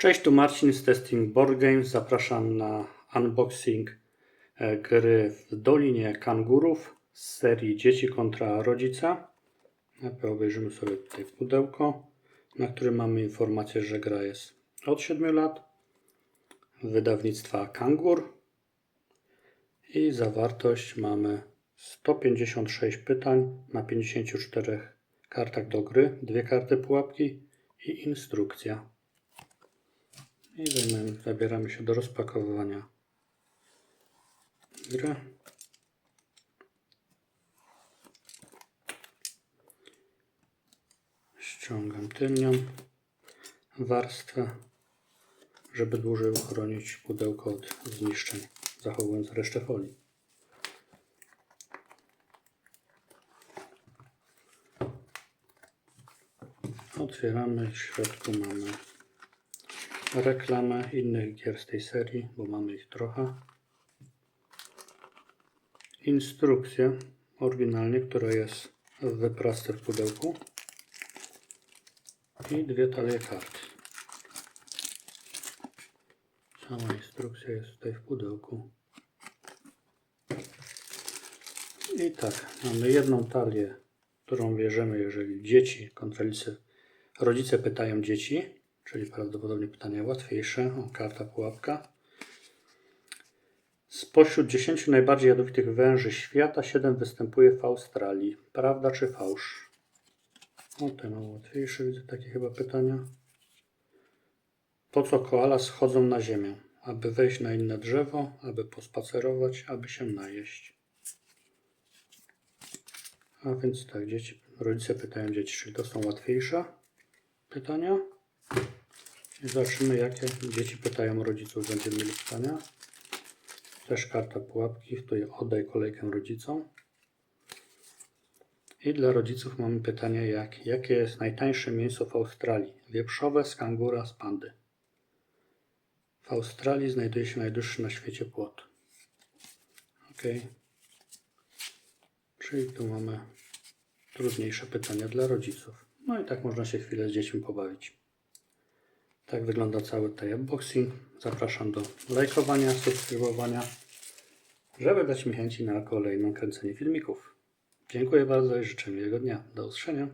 Cześć, tu Marcin z Testing Board Games. Zapraszam na unboxing e, gry w Dolinie Kangurów z serii Dzieci kontra Rodzice. Najpierw obejrzymy sobie tutaj pudełko, na którym mamy informację, że gra jest od 7 lat, wydawnictwa Kangur i zawartość mamy 156 pytań na 54 kartach do gry, dwie karty pułapki i instrukcja. I zajmiemy, zabieramy się do rozpakowywania gry. Ściągam tylnią warstwę, żeby dłużej uchronić pudełko od zniszczeń, zachowując resztę folii. Otwieramy, w środku mamy reklamę innych gier z tej serii, bo mamy ich trochę. Instrukcję oryginalnie, która jest w wyprasce w pudełku. I dwie talie kart. Cała instrukcja jest tutaj w pudełku. I tak, mamy jedną talię, którą bierzemy, jeżeli dzieci rodzice pytają dzieci, czyli prawdopodobnie pytania łatwiejsze, o karta pułapka. Spośród 10 najbardziej jadowitych węży świata 7 występuje w Australii. Prawda czy fałsz? O, te mam łatwiejsze, widzę takie chyba pytania. Po co koala schodzą na ziemię? Aby wejść na inne drzewo, aby pospacerować, aby się najeść. A więc tak, dzieci, rodzice pytają dzieci, czyli to są łatwiejsze pytania. Zobaczymy, jakie dzieci pytają rodziców. Będziemy mieli pytania. Też karta pułapki. Tutaj oddaj kolejkę rodzicom. I dla rodziców mamy pytanie, jak, jakie jest najtańsze mięso w Australii? Wieprzowe z z pandy. W Australii znajduje się najdłuższy na świecie płot. Ok. Czyli tu mamy trudniejsze pytania dla rodziców. No i tak można się chwilę z dziećmi pobawić. Tak wygląda cały ten unboxing. Zapraszam do lajkowania, subskrybowania, żeby dać mi chęci na kolejne kręcenie filmików. Dziękuję bardzo i życzę miłego dnia. Do usłyszenia.